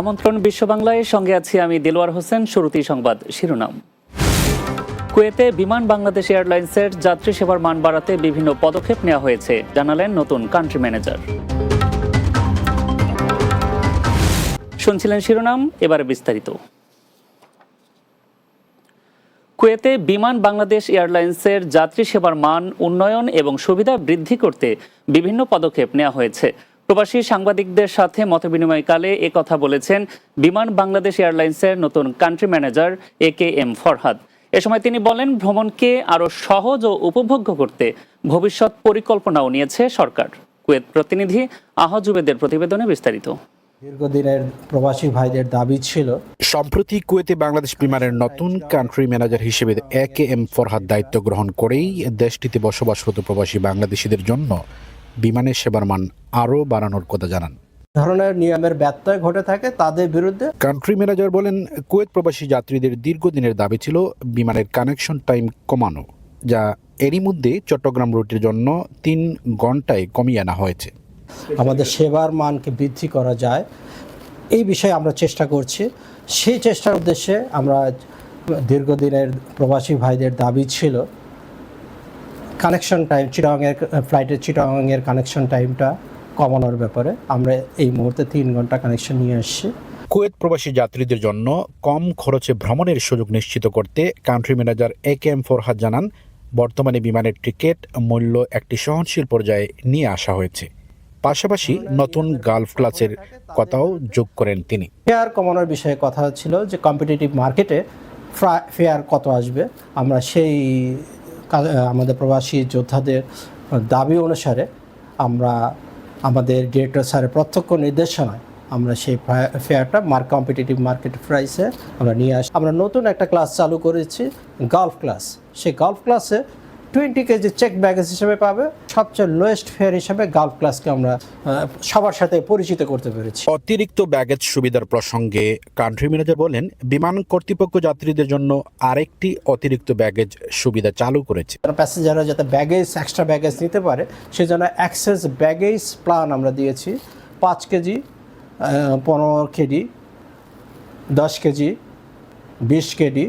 আমন্ত্রণ বিশ্ব বাংলায় সঙ্গে আছি আমি দেলোয়ার হোসেন, শুরুতেই সংবাদ শিরোনাম। কুয়েতে বিমান বাংলাদেশ এয়ারলাইন্সের যাত্রী সেবার মান বাড়াতে বিভিন্ন পদক্ষেপ নেওয়া হয়েছে, জানালেন নতুন কান্ট্রি ম্যানেজার শুনছিলেন শিরোনাম, এবারে বিস্তারিত। কুয়েতে বিমান বাংলাদেশ এয়ারলাইন্সের যাত্রী সেবার মান, উন্নয়ন এবং সুবিধা বৃদ্ধি করতে বিভিন্ন পদক্ষেপ নেওয়া হয়েছে। প্রবাসী সাংবাদিকদের সাথে মতবিনিময়কালে এ কথা বলেছেন বিমান বাংলাদেশ এয়ারলাইন্সের নতুন country manager A K M Farhad. এ সময় তিনি বলেন ভ্রমণকে আরও সহজ ও উপভোগ্য করতে ভবিষ্যৎ পরিকল্পনাও নিয়েছে সরকার। কুয়েত প্রতিনিধি আহজুবেদের প্রতিবেদনে বিস্তারিত। দীর্ঘদিনের প্রবাসী ভাইদের দাবি ছিল সম্প্রতি কুয়েতে বাংলাদেশ বিমানের নতুন কান্ট্রি ম্যানেজার হিসেবে এ কে এম ফরহাদ দায়িত্ব গ্রহণ করেই দেশটিতে বসবাসরত প্রবাসী বাংলাদেশিদের জন্য বিমানের সেবার মান আরও বাড়ানোর কথা জানান। ধরনের নিয়মের ব্যত্যয় ঘটে থাকে তাদের বিরুদ্ধে। কান্ট্রি ম্যানেজার বলেন কুয়েত প্রবাসী যাত্রীদের দীর্ঘদিনের দাবি ছিল বিমানের কানেকশন টাইম কমানো যা এরই মধ্যে চট্টগ্রাম রুটের জন্য তিন ঘন্টায় কমিয়ে আনা হয়েছে। আমাদের সেবার মানকে বৃদ্ধি করা যায় এই বিষয়ে আমরা চেষ্টা করছি। সেই চেষ্টার উদ্দেশ্যে আমরা দীর্ঘদিনের প্রবাসী ভাইদের দাবি ছিল কানেকশন টাইম চিটাংয়ের ফ্লাইটের চিটাংয়ের কানেকশন টাইমটা কমানোর ব্যাপারে আমরা এই মুহূর্তে তিন ঘণ্টা কানেকশন নিয়ে এসেছি কুয়েত প্রবাসী যাত্রীদের জন্য কম খরচে ভ্রমণের সুযোগ নিশ্চিত করতে country manager A K M Farhad জানান বর্তমানে বিমানের টিকিট মূল্য একটি সহনশীল পর্যায়ে নিয়ে আসা হয়েছে। পাশাপাশি নতুন গালফ ক্লাসের কথাও যোগ করেন তিনি। ফেয়ার কমানোর বিষয়ে কথা ছিল যে কম্পিটিটিভ মার্কেটে ফেয়ার কত আসবে? আমরা সেই আমাদের প্রবাসী যোদ্ধাদের দাবি অনুসারে আমরা আমাদের ডিরেক্টর স্যারের প্রত্যক্ষ নির্দেশনায় আমরা সেই ফেয়ারটা মার্ক কম্পিটিটিভ মার্কেট প্রাইসে আমরা নিয়ে আসি আমরা নতুন একটা ক্লাস চালু করেছি গলফ ক্লাস সেই গলফ ক্লাসে টোয়েন্টি কেজি চেক ব্যাগেজ হিসেবে পাবে। সবচেয়ে লোয়েস্ট ফেয়ার হিসেবে গল্ফ ক্লাসকে আমরা সবার সাথে পরিচিত করতে পেরেছি। অতিরিক্ত ব্যাগেজ সুবিধার প্রসঙ্গে কান্ট্রি ম্যানেজার বলেন বিমান কর্তৃপক্ষ যাত্রীদের জন্য আরেকটি অতিরিক্ত ব্যাগেজ সুবিধা চালু করেছে। প্যাসেঞ্জাররা যাতে ব্যাগেজ এক্সট্রা ব্যাগেজ নিতে পারে সেজন্য অ্যাক্সেস ব্যাগেজ প্ল্যান আমরা দিয়েছি। পাঁচ কেজি পনেরো কেজি দশ কেজি বিশ কেজি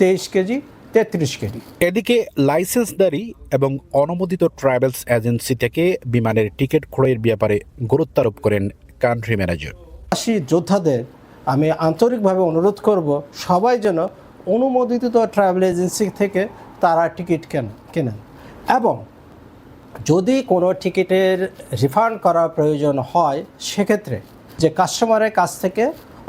তেইশ কেজি তেত্রিশ কেজি। এদিকে লাইসেন্সদারি এবং অনুমোদিত ট্রাভেলস এজেন্সি থেকে বিমানের টিকিট ক্রয়ের ব্যাপারে গুরুত্বারোপ করেন কান্ট্রি ম্যানেজার প্রবাসী যোদ্ধাদের আমি আন্তরিকভাবে অনুরোধ করব সবাই যেন অনুমোদিত ট্রাভেল এজেন্সি থেকে তারা টিকিট কেন কেনেন। এবং যদি কোনো টিকিটের রিফান্ড করার প্রয়োজন হয় সেক্ষেত্রে যে কাস্টমারের কাছ থেকে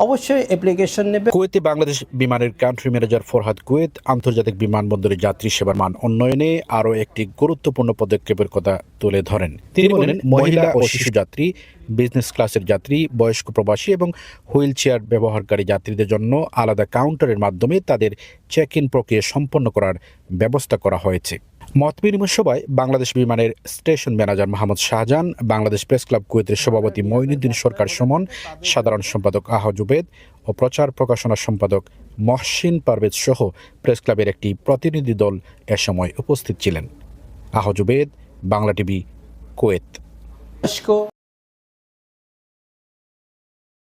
অবশ্যই অ্যাপ্লিকেশন নেবে। কুয়েতে বাংলাদেশ বিমানের কান্ট্রি ম্যানেজার ফরহাদ কুয়েত আন্তর্জাতিক বিমানবন্দরে যাত্রী সেবার মান উন্নয়নে আরও একটি গুরুত্বপূর্ণ পদক্ষেপের কথা তুলে ধরেন। তিনি বলেন মহিলা ও শিশু যাত্রী বিজনেস ক্লাসের যাত্রী বয়স্ক প্রবাসী এবং হুইল চেয়ার ব্যবহারকারী যাত্রীদের জন্য আলাদা কাউন্টারের মাধ্যমে তাদের চেক ইন প্রক্রিয়া সম্পন্ন করার ব্যবস্থা করা হয়েছে। মত বিনিময় সভায় বাংলাদেশ বিমানের station manager Mohammad Shahjahan, Bangladesh press club কুয়েতের সভাপতি মঈনুদ্দিন সরকার সুমন, সাধারণ সম্পাদক আহ জুবেদ ও প্রচার প্রকাশনা সম্পাদক মহসিন পারভেজ সহ প্রেস ক্লাবের একটি প্রতিনিধি দল এ সময় উপস্থিত ছিলেন। আহ জুবেদ, বাংলা টিভি, কুয়েত।